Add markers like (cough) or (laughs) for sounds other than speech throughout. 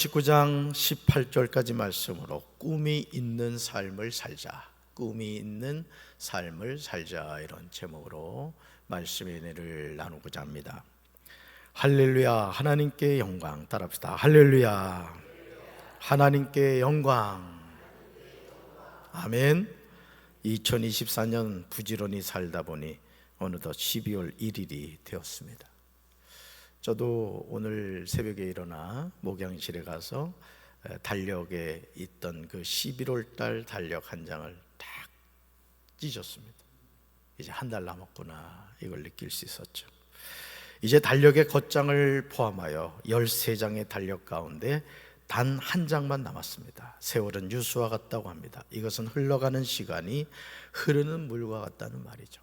19장 18절까지 말씀으로 꿈이 있는 삶을 살자. 꿈이 있는 삶을 살자 이런 제목으로 말씀의 은혜를 나누고자 합니다. 할렐루야 하나님께 영광 따라합시다. 할렐루야 하나님께 영광 아멘 2024년 부지런히 살다 보니 어느덧 12월 1일이 되었습니다. 저도 오늘 새벽에 일어나 목양실에 가서 에, 달력에 있던 그 11월 달 달력 한 장을 딱 찢었습니다. 이제 한 달 남았구나 이걸 느낄 수 있었죠. 이제 달력의 겉장을 포함하여 13장의 달력 가운데 단 한 장만 남았습니다. 세월은 유수와 같다고 합니다. 이것은 흘러가는 시간이 흐르는 물과 같다는 말이죠.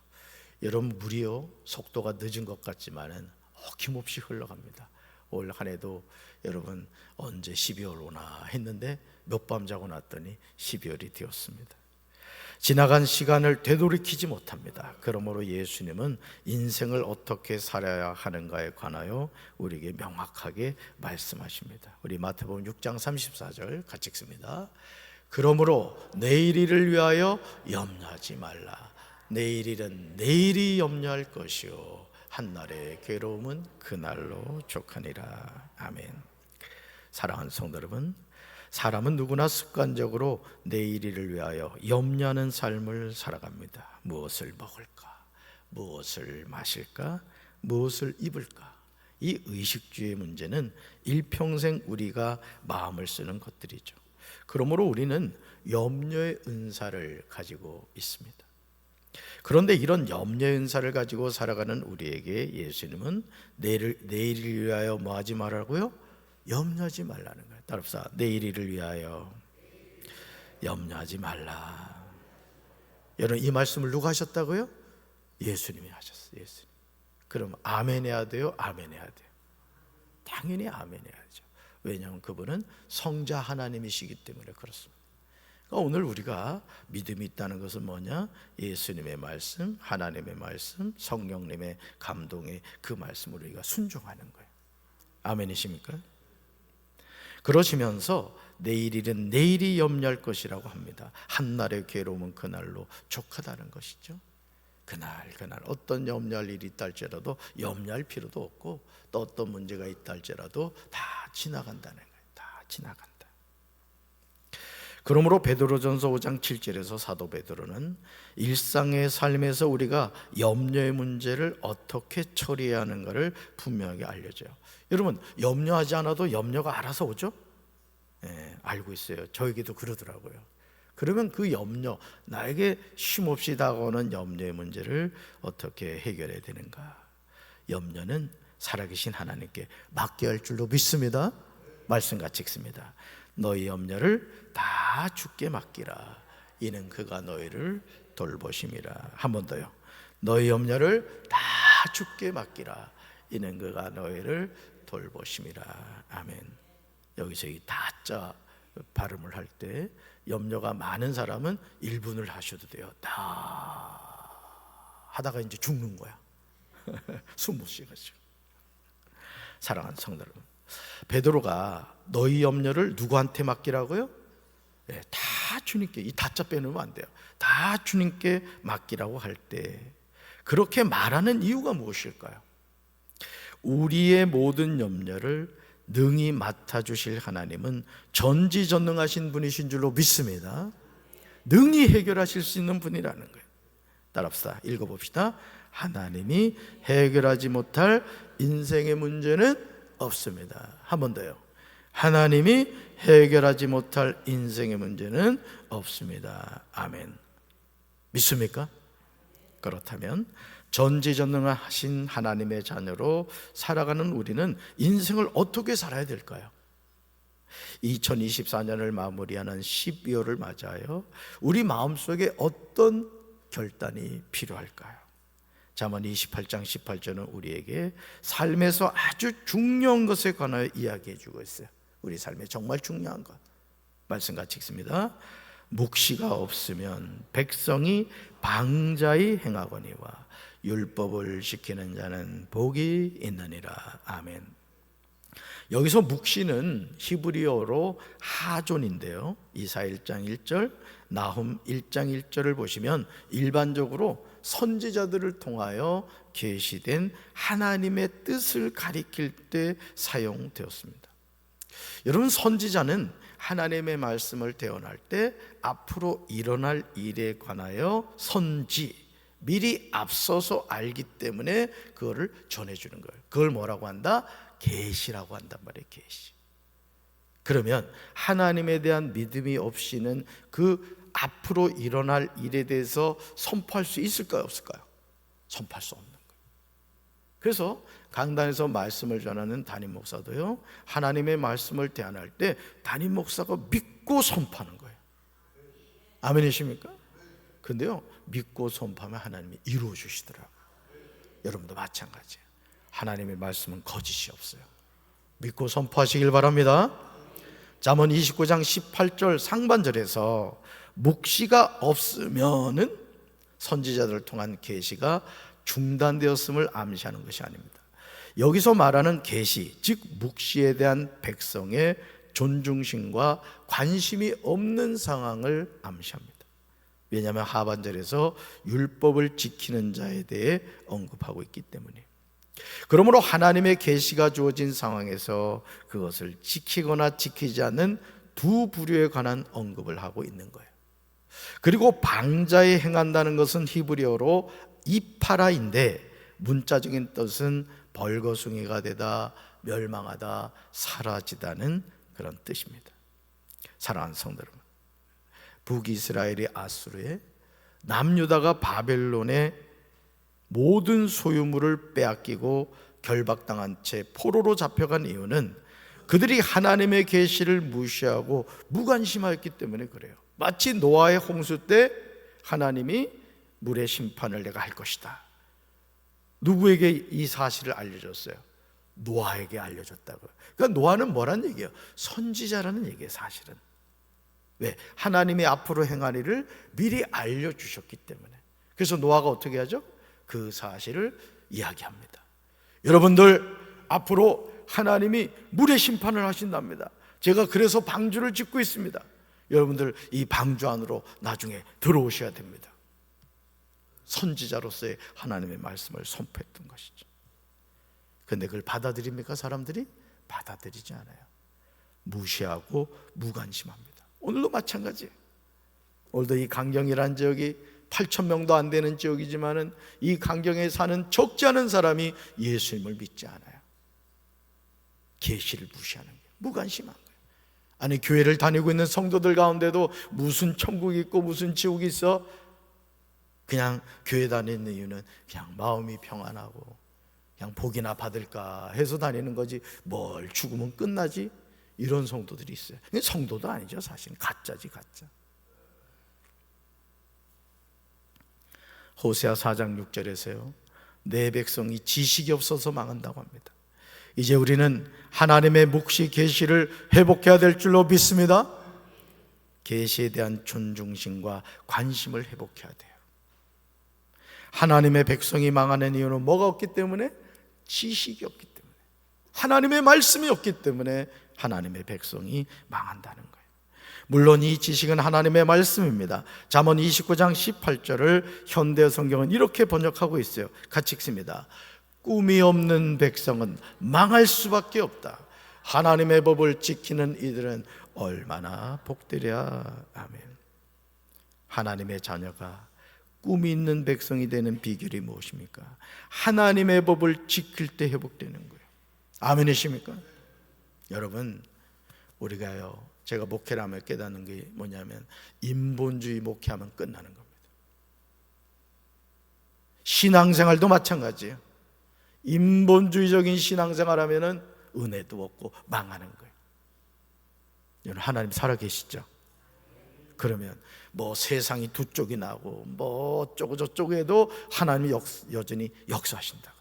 여러분 물이요 속도가 늦은 것 같지만은 어김없이 흘러갑니다. 올 한 해도 여러분 언제 12월 오나 했는데 몇 밤 자고 났더니 12월이 되었습니다. 지나간 시간을 되돌이키지 못합니다. 그러므로 예수님은 인생을 어떻게 살아야 하는가에 관하여 우리에게 명확하게 말씀하십니다. 우리 마태복음 6장 34절 같이 읽습니다. 그러므로 내일 일을 위하여 염려하지 말라. 내일 일은 내일이 염려할 것이요 한날의 괴로움은 그날로 족하니라. 아멘. 사랑하는 성도 여러분, 사람은 누구나 습관적으로 내일 일을 위하여 염려하는 삶을 살아갑니다. 무엇을 먹을까? 무엇을 마실까? 무엇을 입을까? 이 의식주의 문제는 일평생 우리가 마음을 쓰는 것들이죠. 그러므로 우리는 염려의 은사를 가지고 있습니다. 그런데 이런 염려의 은사를 가지고 살아가는 우리에게 예수님은 내일, 내일을 위하여 뭐 하지 말라고요? 염려하지 말라는 거예요. 따라합시다. 내일을 위하여 염려하지 말라. 여러분 이 말씀을 누가 하셨다고요? 예수님이 하셨어요. 예수님. 그럼 아멘 해야 돼요? 아멘 해야 돼요? 당연히 아멘 해야죠. 왜냐하면 그분은 성자 하나님이시기 때문에 그렇습니다. 그러니까 오늘 우리가 믿음이 있다는 것은 뭐냐? 예수님의 말씀, 하나님의 말씀, 성령님의 감동의 그 말씀을 우리가 순종하는 거예요. 아멘이십니까? 그러시면서 내일일은 내일이 염려할 것이라고 합니다. 한날의 괴로움은 그날로 족하다는 것이죠. 그날 그날 어떤 염려할 일이 있다 할지라도 염려할 필요도 없고 또 어떤 문제가 있다 할지라도 다 지나간다는 거예요. 다 지나간다. 그러므로 베드로전서 5장 7절에서 사도 베드로는 일상의 삶에서 우리가 염려의 문제를 어떻게 처리해야 하는가를 분명하게 알려줘요. 여러분 염려하지 않아도 염려가 알아서 오죠? 예, 알고 있어요. 저에게도 그러더라고요. 그러면 그 염려, 나에게 쉼없이 다가오는 염려의 문제를 어떻게 해결해야 되는가? 염려는 살아계신 하나님께 맡겨야 할 줄로 믿습니다. 말씀 같이 읽습니다. 너희 염려를 다 주께 맡기라. 이는 그가 너희를 돌보심이라. 한 번 더요. 너희 염려를 다 주께 맡기라. 이는 그가 너희를 돌보심이라. 아멘. 여기서 이 다자 발음을 할 때 염려가 많은 사람은 1분을 하셔도 돼요. 다 하다가 이제 죽는 거야. 숨 못 쉬겠죠. 사랑하는 성도 여러분. 베드로가 너희 염려를 누구한테 맡기라고요? 네, 다 주님께 이 다자 빼놓으면 안 돼요. 다 주님께 맡기라고 할 때 그렇게 말하는 이유가 무엇일까요? 우리의 모든 염려를 능히 맡아 주실 하나님은 전지전능하신 분이신 줄로 믿습니다. 능히 해결하실 수 있는 분이라는 거예요. 따라합시다. 읽어봅시다. 하나님이 해결하지 못할 인생의 문제는 없습니다. 한 번 더요. 하나님이 해결하지 못할 인생의 문제는 없습니다. 아멘. 믿습니까? 그렇다면 전지전능하신 하나님의 자녀로 살아가는 우리는 인생을 어떻게 살아야 될까요? 2024년을 마무리하는 12월을 맞아요. 우리 마음속에 어떤 결단이 필요할까요? 잠언 28장 18절은 우리에게 삶에서 아주 중요한 것에 관하여 이야기해 주고 있어요. 우리 삶에 정말 중요한 것. 말씀 같이 읽습니다. 묵시가 없으면 백성이 방자히 행하거니와 율법을 지키는 자는 복이 있느니라. 아멘. 여기서 묵시는 히브리어로 하존인데요. 이사 1장 1절, 나훔 1장 1절을 보시면 일반적으로 선지자들을 통하여 계시된 하나님의 뜻을 가리킬 때 사용되었습니다. 여러분 선지자는 하나님의 말씀을 대언할 때 앞으로 일어날 일에 관하여 선지 미리 앞서서 알기 때문에 그거를 전해 주는 거예요. 그걸 뭐라고 한다? 계시라고 한단 말이에요. 계시. 그러면 하나님에 대한 믿음이 없이는 그 앞으로 일어날 일에 대해서 선포할 수 있을까요, 없을까요? 선포할 수 없는 거예요. 그래서 강단에서 말씀을 전하는 담임 목사도요. 하나님의 말씀을 대안할 때 담임 목사가 믿고 선포하는 거예요. 아멘이십니까? 근데요. 믿고 선포하면 하나님이 이루어 주시더라고요. 여러분도 마찬가지예요. 하나님의 말씀은 거짓이 없어요. 믿고 선포하시길 바랍니다. 잠언 29장 18절 상반절에서 묵시가 없으면은 선지자들을 통한 계시가 중단되었음을 암시하는 것이 아닙니다. 여기서 말하는 계시, 즉 묵시에 대한 백성의 존중심과 관심이 없는 상황을 암시합니다. 왜냐하면 하반절에서 율법을 지키는 자에 대해 언급하고 있기 때문에. 그러므로 하나님의 계시가 주어진 상황에서 그것을 지키거나 지키지 않는 두 부류에 관한 언급을 하고 있는 거예요. 그리고 방자에 행한다는 것은 히브리어로 이파라인데 문자적인 뜻은 벌거숭이가 되다 멸망하다 사라지다는 그런 뜻입니다. 사랑하는 성도 여러분. 북이스라엘이 아수르에 남유다가 바벨론에 모든 소유물을 빼앗기고 결박당한 채 포로로 잡혀간 이유는 그들이 하나님의 계시를 무시하고 무관심하였기 때문에 그래요. 마치 노아의 홍수 때 하나님이 물의 심판을 내가 할 것이다. 누구에게 이 사실을 알려줬어요? 노아에게 알려줬다고. 그러니까 노아는 뭐란 얘기예요? 선지자라는 얘기예요, 사실은. 왜? 하나님이 앞으로 행할 일을 미리 알려주셨기 때문에. 그래서 노아가 어떻게 하죠? 그 사실을 이야기합니다. 여러분들 앞으로 하나님이 물의 심판을 하신답니다. 제가 그래서 방주를 짓고 있습니다. 여러분들 이 방주 안으로 나중에 들어오셔야 됩니다. 선지자로서의 하나님의 말씀을 선포했던 것이죠. 근데 그걸 받아들입니까 사람들이? 받아들이지 않아요. 무시하고 무관심합니다. 오늘도 마찬가지. 오늘도 이 강경이란 지역이 8천 명도 안 되는 지역이지만은 이 강경에 사는 적지 않은 사람이 예수님을 믿지 않아요. 계시를 무시하는. 무관심한 거예요. 아니 교회를 다니고 있는 성도들 가운데도 무슨 천국이 있고 무슨 지옥이 있어? 그냥 교회 다니는 이유는 그냥 마음이 평안하고 그냥 복이나 받을까 해서 다니는 거지 뭘 죽으면 끝나지 이런 성도들이 있어요. 성도도 아니죠 사실 가짜지 가짜. 호세아 4장 6절에서요. 내 백성이 지식이 없어서 망한다고 합니다. 이제 우리는 하나님의 묵시 계시를 회복해야 될 줄로 믿습니다. 계시에 대한 존중심과 관심을 회복해야 돼요. 하나님의 백성이 망하는 이유는 뭐가 없기 때문에 지식이 없기 때문에 하나님의 말씀이 없기 때문에 하나님의 백성이 망한다는 거예요. 물론 이 지식은 하나님의 말씀입니다. 잠언 29장 18절을 현대 성경은 이렇게 번역하고 있어요. 같이 읽습니다. 꿈이 없는 백성은 망할 수밖에 없다. 하나님의 법을 지키는 이들은 얼마나 복되랴. 아멘. 하나님의 자녀가 꿈이 있는 백성이 되는 비결이 무엇입니까? 하나님의 법을 지킬 때 회복되는 거예요. 아멘이십니까? 여러분, 우리가요, 제가 목회를 하면 깨닫는 게 뭐냐면, 인본주의 목회하면 끝나는 겁니다. 신앙생활도 마찬가지예요. 인본주의적인 신앙생활 하면은 은혜도 없고 망하는 거예요. 여러분, 하나님 살아계시죠? 그러면 뭐 세상이 두 쪽이 나고 뭐 어쩌고 저쩌고 해도 하나님이 역, 여전히 역사하신다.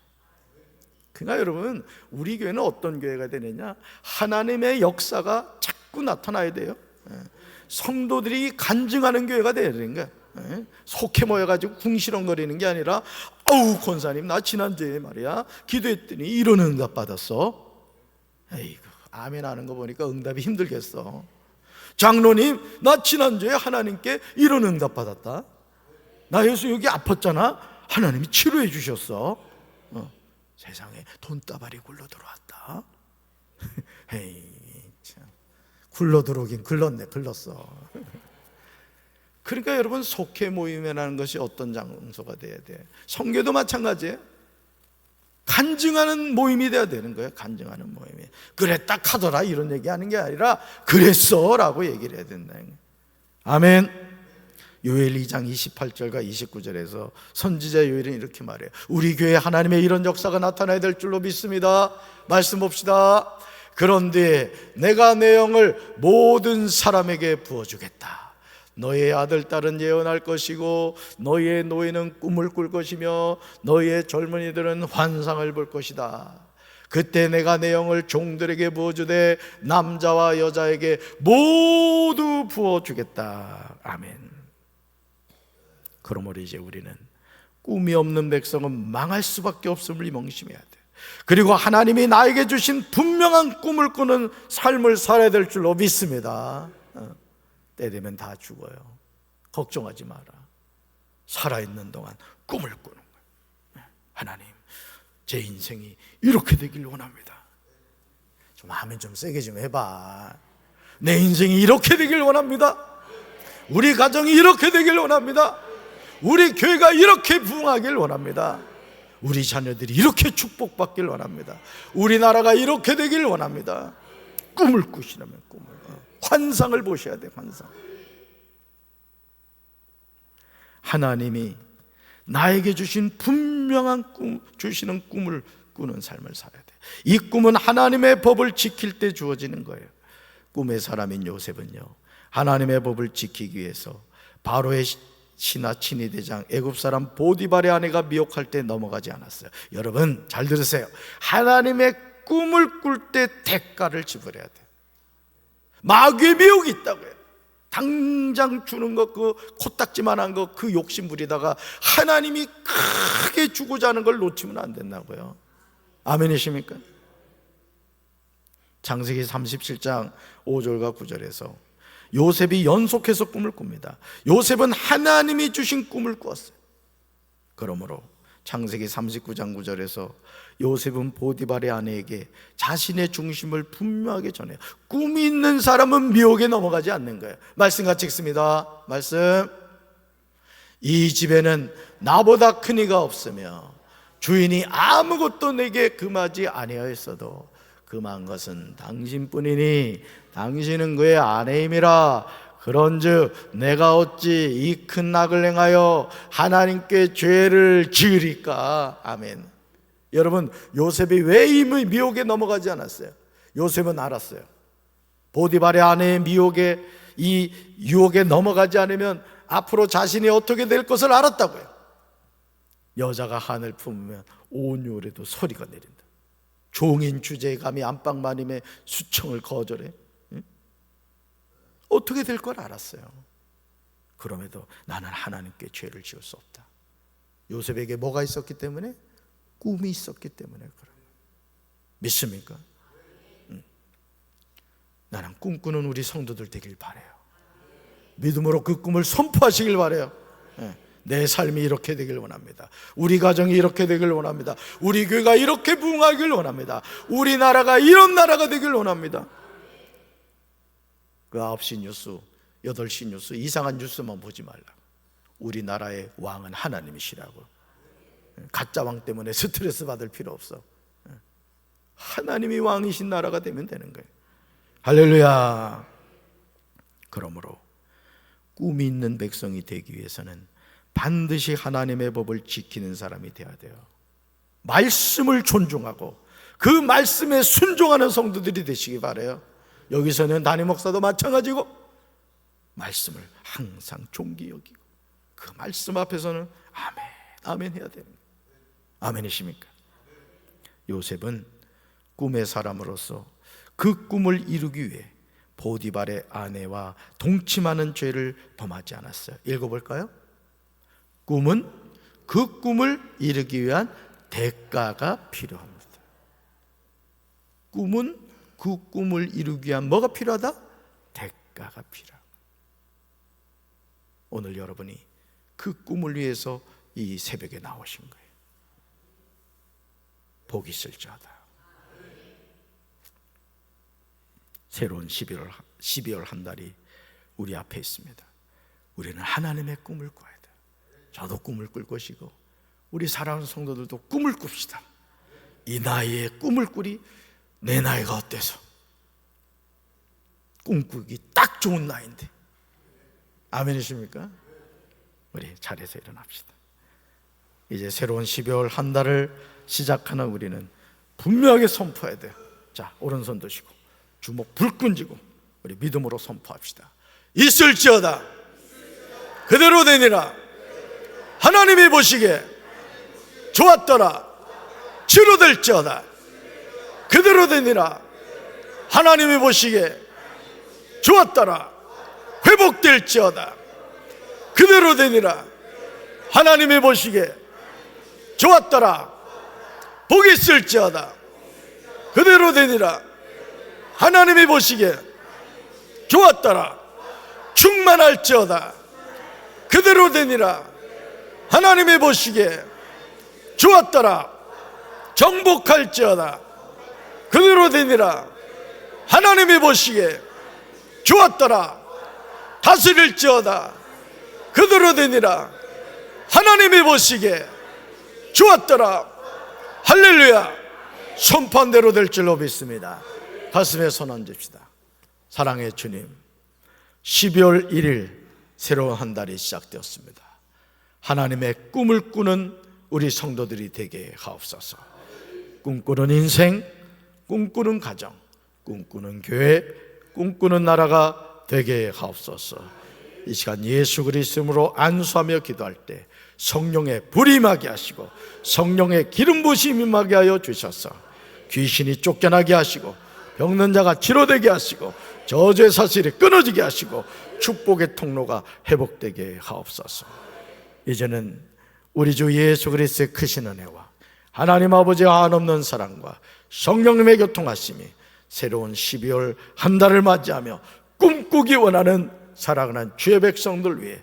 그러니까 여러분 우리 교회는 어떤 교회가 되느냐 하나님의 역사가 자꾸 나타나야 돼요. 예. 성도들이 간증하는 교회가 되는. 예. 속해 모여가지고 궁시렁거리는 게 아니라 어우 권사님 나 지난주에 말이야 기도했더니 이런 응답 받았어. 에이구, 아멘 하는 거 보니까 응답이 힘들겠어. 장로님, 나 지난주에 하나님께 이런 응답 받았다. 나 예수 여기 아팠잖아. 하나님이 치료해 주셨어. 어, 세상에 돈다발이 굴러 들어왔다. (laughs) 에이, 참. 굴러 들어오긴 글렀네, 글렀어. (laughs) 그러니까 여러분 속회 모임이라는 것이 어떤 장소가 돼야 돼? 성교도 마찬가지예요. 간증하는 모임이 돼야 되는 거예요. 간증하는 모임이. 그랬다 하더라 이런 얘기하는 게 아니라 그랬어라고 얘기를 해야 된다. 아멘. 요엘 2장 28절과 29절에서 선지자 요엘은 이렇게 말해요. 우리 교회 하나님의 이런 역사가 나타나야 될 줄로 믿습니다. 말씀 봅시다. 그런데 내가 내 영을 모든 사람에게 부어주겠다. 너의 아들 딸은 예언할 것이고 너의 노예는 꿈을 꿀 것이며 너의 젊은이들은 환상을 볼 것이다. 그때 내가 내 영을 종들에게 부어주되 남자와 여자에게 모두 부어주겠다. 아멘. 그러므로 이제 우리는 꿈이 없는 백성은 망할 수밖에 없음을 명심해야 돼. 그리고 하나님이 나에게 주신 분명한 꿈을 꾸는 삶을 살아야 될 줄로 믿습니다. 어. 때 되면 다 죽어요. 걱정하지 마라. 살아있는 동안 꿈을 꾸는 거예요. 하나님, 제 인생이 이렇게 되길 원합니다. 좀 하면 좀 세게 좀 해봐. 내 인생이 이렇게 되길 원합니다. 우리 가정이 이렇게 되길 원합니다. 우리 교회가 이렇게 부흥하길 원합니다. 우리 자녀들이 이렇게 축복받길 원합니다. 우리나라가 이렇게 되길 원합니다. 꿈을 꾸시라면 꿈을. 환상을 보셔야 돼, 환상. 하나님이 나에게 주신 분명한 꿈, 주시는 꿈을 꾸는 삶을 살아야 돼. 이 꿈은 하나님의 법을 지킬 때 주어지는 거예요. 꿈의 사람인 요셉은요, 하나님의 법을 지키기 위해서 바로의 신하 친위 대장 애굽 사람 보디발의 아내가 미혹할 때 넘어가지 않았어요. 여러분 잘 들으세요. 하나님의 꿈을 꿀 때 대가를 지불해야 돼. 마귀의 미혹이 있다고요. 당장 주는 것, 그 코딱지만 한 것, 그 욕심 부리다가 하나님이 크게 주고자 하는 걸 놓치면 안 된다고요. 아멘이십니까? 장세기 37장 5절과 9절에서 요셉이 연속해서 꿈을 꿉니다. 요셉은 하나님이 주신 꿈을 꾸었어요. 그러므로 창세기 39장 9절에서 요셉은 보디발의 아내에게 자신의 중심을 분명하게 전해요. 꿈이 있는 사람은 미혹에 넘어가지 않는 거예요. 말씀 같이 읽습니다. 말씀. 이 집에는 나보다 큰 이가 없으며 주인이 아무것도 내게 금하지 아니하였어도 금한 것은 당신뿐이니 당신은 그의 아내임이라 그런즉 내가 어찌 이큰 악을 행하여 하나님께 죄를 지으리까 아멘. 여러분 요셉이 왜 이 미혹에 넘어가지 않았어요? 요셉은 알았어요. 보디발의 아내의 미혹에 이 유혹에 넘어가지 않으면 앞으로 자신이 어떻게 될 것을 알았다고요. 여자가 한을 품으면 온 요래도 소리가 내린다. 종인 주제에 감히 안방마님의 수청을 거절해. 응? 어떻게 될 걸 알았어요. 그럼에도 나는 하나님께 죄를 지을 수 없다. 요셉에게 뭐가 있었기 때문에? 꿈이 있었기 때문에 그런 믿습니까? 응. 나는 꿈꾸는 우리 성도들 되길 바래요. 믿음으로 그 꿈을 선포하시길 바래요. 예. 내 삶이 이렇게 되길 원합니다. 우리 가정이 이렇게 되길 원합니다. 우리 교회가 이렇게 부흥하길 원합니다. 우리 나라가 이런 나라가 되길 원합니다. 그 9시 뉴스, 8시 뉴스, 이상한 뉴스만 보지 말라. 우리나라의 왕은 하나님이시라고. 가짜 왕 때문에 (laughs) 스트레스 받을 필요 없어. 하나님이 왕이신 나라가 되면 되는 거예요. 할렐루야. 그러므로 꿈이 있는 백성이 되기 위해서는 반드시 하나님의 법을 지키는 사람이 되어야 돼요. 말씀을 존중하고 그 말씀에 순종하는 성도들이 되시기 바래요. 여기서는 담임 목사도 마찬가지고 말씀을 항상 존귀 여기고 그 말씀 앞에서는 아멘, 아멘 해야 됩니다. 아멘이십니까? 요셉은 꿈의 사람으로서 그 꿈을 이루기 위해 보디발의 아내와 동침하는 죄를 범하지 않았어요. 읽어볼까요? 꿈은 그 꿈을 이루기 위한 대가가 필요합니다. 꿈은 그 꿈을 이루기 위한 뭐가 필요하다? 대가가 필요하다. 오늘 여러분이 그 꿈을 위해서 이 새벽에 나오신 거예요. 복이 있을지어다. 새로운 12월, 12월 한 달이 우리 앞에 있습니다. 우리는 하나님의 꿈을 꿔야 돼요. 저도 꿈을 꿀 것이고, 우리 사랑하는 성도들도 꿈을 꿉시다. 이 나이에 꿈을 꾸리 내 나이가 어때서? 꿈꾸기 딱 좋은 나이인데. 아멘이십니까? 우리 자리에서 일어납시다. 이제 새로운 12월 한 달을 시작하는 우리는 분명하게 선포해야 돼요. 자, 오른손 드시고 주먹 불끈 쥐고 우리 믿음으로 선포합시다. 있을지어다. 그대로 되니라. 하나님이 보시기에 좋았더라. 치료될지어다. 그대로 되니라. 하나님이 보시기에 좋았더라. 회복될지어다. 그대로 되니라. 하나님이 보시기에 좋았더라. 복이 있을지어다. 그대로 되니라. 하나님이 보시기에 좋았더라. 충만할지어다. 그대로 되니라. 하나님이 보시기에 좋았더라. 정복할지어다. 그대로 되니라. 하나님이 보시기에 좋았더라. 다스릴지어다. 그대로 되니라. 하나님이 보시기에 좋았더라. 할렐루야. 손판대로 될 줄로 믿습니다. 가슴에 손 얹읍시다. 사랑의 주님. 12월 1일 새로운 한 달이 시작되었습니다. 하나님의 꿈을 꾸는 우리 성도들이 되게 하옵소서. 꿈꾸는 인생, 꿈꾸는 가정, 꿈꾸는 교회, 꿈꾸는 나라가 되게 하옵소서. 이 시간 예수 그리스도로 안수하며 기도할 때 성령의 불이 임하게 하시고 성령의 기름 부심이 임하게 하여 주셔서 귀신이 쫓겨나게 하시고 병든 자가 치료되게 하시고 저주의 사슬이 끊어지게 하시고 축복의 통로가 회복되게 하옵소서. 이제는 우리 주 예수 그리스도의 크신 은혜와 하나님 아버지의 한없는 사랑과 성령님의 교통하심이 새로운 12월 한 달을 맞이하며 꿈꾸기 원하는 사랑하는 주의 백성들 위해